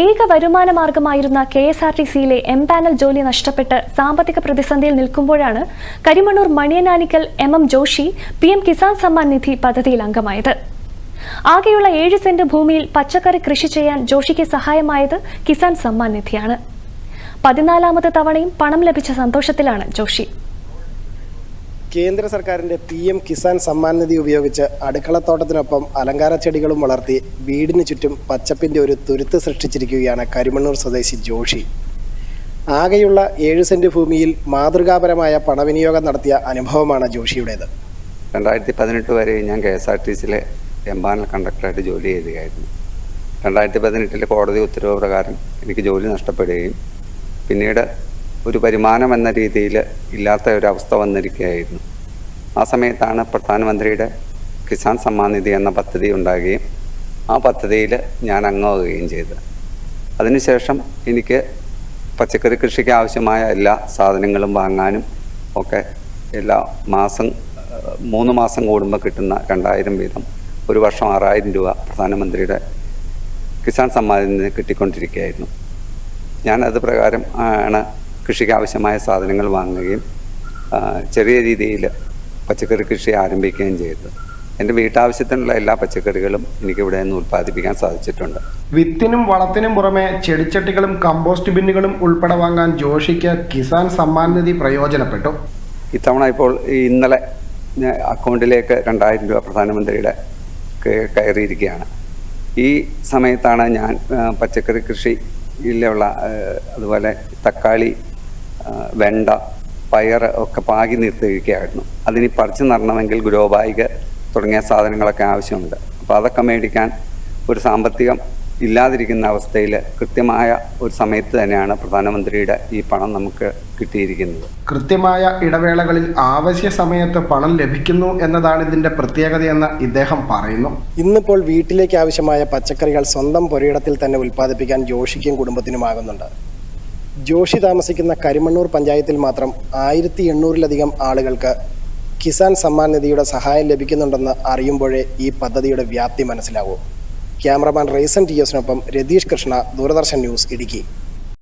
ഏക വരുമാന മാർഗമായിരുന്ന കെ എസ് ആർ ടി സിയിലെ എം പാനൽ ജോലി നഷ്ടപ്പെട്ട് സാമ്പത്തിക പ്രതിസന്ധിയിൽ നിൽക്കുമ്പോഴാണ് Karimannoor Maniyananikkal M M Joshi P M Kisan Samman Nidhi പദ്ധതിയിൽ അംഗമായത്. ആകെയുള്ള ഏഴ് സെന്റ് ഭൂമിയിൽ പച്ചക്കറി കൃഷി ചെയ്യാൻ ജോഷിക്ക് സഹായമായത് കിസാൻ സമ്മാൻ നിധിയാണ്. പതിനാലാമത് തവണയും പണം ലഭിച്ച സന്തോഷത്തിലാണ് ജോഷി. കേന്ദ്ര സർക്കാരിന്റെ പി എം കിസാൻ സമ്മാൻ നിധി ഉപയോഗിച്ച് അടുക്കളത്തോട്ടത്തിനൊപ്പം അലങ്കാര ചെടികളും വളർത്തി വീടിന് ചുറ്റും പച്ചപ്പിന്റെ ഒരു തുരുത്ത് സൃഷ്ടിച്ചിരിക്കുകയാണ് കരിമണ്ണൂർ സ്വദേശി ജോഷി. ആകെയുള്ള ഏഴ് സെന്റ് ഭൂമിയിൽ മാതൃകാപരമായ പണവിനിയോഗം നടത്തിയ അനുഭവമാണ് ജോഷിയുടേത്. രണ്ടായിരത്തി പതിനെട്ട് വരെ ഞാൻ കെ എസ് ആർ ടി സിയിലെ എംപാനൽ കണ്ടക്ടറായിട്ട് ജോലി ചെയ്യുകയായിരുന്നു രണ്ടായിരത്തി പതിനെട്ടിലെ കോടതി ഉത്തരവ് പ്രകാരം എനിക്ക് ജോലി നഷ്ടപ്പെടുകയും പിന്നീട് ഒരു വരുമാനം എന്ന രീതിയിൽ ഇല്ലാത്ത ഒരു അവസ്ഥ വന്നിരിക്കുകയായിരുന്നു. ആ സമയത്താണ് പ്രധാനമന്ത്രിയുടെ കിസാൻ സമ്മാൻ നിധി എന്ന പദ്ധതി ഉണ്ടാകുകയും ആ പദ്ധതിയിൽ ഞാൻ അംഗമാവുകയും ചെയ്ത് അതിനുശേഷം എനിക്ക് പച്ചക്കറി കൃഷിക്ക് ആവശ്യമായ എല്ലാ സാധനങ്ങളും വാങ്ങാനും ഒക്കെ എല്ലാ മാസം മൂന്ന് മാസം കൂടുമ്പോൾ കിട്ടുന്ന രണ്ടായിരം വീതം ഒരു വർഷം ആറായിരം രൂപ പ്രധാനമന്ത്രിയുടെ കിസാൻ സമ്മാനിൽ നിന്ന് കിട്ടിക്കൊണ്ടിരിക്കുകയായിരുന്നു. ഞാൻ അത് പ്രകാരം ആണ് കൃഷിക്ക് ആവശ്യമായ സാധനങ്ങൾ വാങ്ങുകയും ചെറിയ രീതിയിൽ പച്ചക്കറി കൃഷി ആരംഭിക്കുകയും ചെയ്തു. എന്റെ വീട്ടാവശ്യത്തിനുള്ള എല്ലാ പച്ചക്കറികളും എനിക്ക് ഇവിടെ നിന്ന് ഉൽപ്പാദിപ്പിക്കാൻ സാധിച്ചിട്ടുണ്ട്. വിത്തിനും വളത്തിനും പുറമെ ചെടിച്ചട്ടികളും കമ്പോസ്റ്റ് ബിന്നുകളും ഉൾപ്പെടെ വാങ്ങാൻ ജോഷിക്ക് കിസാൻ സമ്മാൻ നിധി പ്രയോജനപ്പെട്ടു. ഇത്തവണ ഇപ്പോൾ ഇന്നലെ അക്കൗണ്ടിലേക്ക് രണ്ടായിരം രൂപ പ്രധാനമന്ത്രിയുടെ കയറിയിരിക്കുകയാണ്. ഈ സമയത്താണ് ഞാൻ പച്ചക്കറി കൃഷിയിലുള്ള അതുപോലെ തക്കാളി വെണ്ട പയർ ഒക്കെ പാകി നിർത്തിയിരിക്കുകയായിരുന്നു. അതിനി പറിച്ചു നടണമെങ്കിൽ ഗ്രോ ബാഗ് തുടങ്ങിയ സാധനങ്ങളൊക്കെ ആവശ്യമുണ്ട്. അപ്പോൾ അതൊക്കെ മേടിക്കാൻ ഒരു സാമ്പത്തികം ഇല്ലാതിരിക്കുന്ന അവസ്ഥയിൽ കൃത്യമായ ഒരു സമയത്ത് തന്നെയാണ് പ്രധാനമന്ത്രിയുടെ ഈ പണം നമുക്ക് കിട്ടിയിരിക്കുന്നത്. കൃത്യമായ ഇടവേളകളിൽ ആവശ്യ സമയത്ത് പണം ലഭിക്കുന്നു എന്നതാണ് ഇതിന്റെ പ്രത്യേകതയെന്ന് ഇദ്ദേഹം പറയുന്നു. ഇന്നിപ്പോൾ വീട്ടിലേക്ക് ആവശ്യമായ പച്ചക്കറികൾ സ്വന്തം പുരയിടത്തിൽ തന്നെ ഉൽപ്പാദിപ്പിക്കാൻ ജോഷിക്കും കുടുംബത്തിനുമാകുന്നുണ്ട്. ജോഷി താമസിക്കുന്ന കരിമണ്ണൂർ പഞ്ചായത്തിൽ മാത്രം ആയിരത്തി എണ്ണൂറിലധികം ആളുകൾക്ക് കിസാൻ സമ്മാൻ നിധിയുടെ സഹായം ലഭിക്കുന്നുണ്ടെന്ന് അറിയുമ്പോഴേ ഈ പദ്ധതിയുടെ വ്യാപ്തി മനസ്സിലാവൂ. ക്യാമറമാൻ റേസൻ ടി എസിനൊപ്പം രതീഷ് കൃഷ്ണ ദൂരദർശൻ ന്യൂസ് ഇടുക്കി.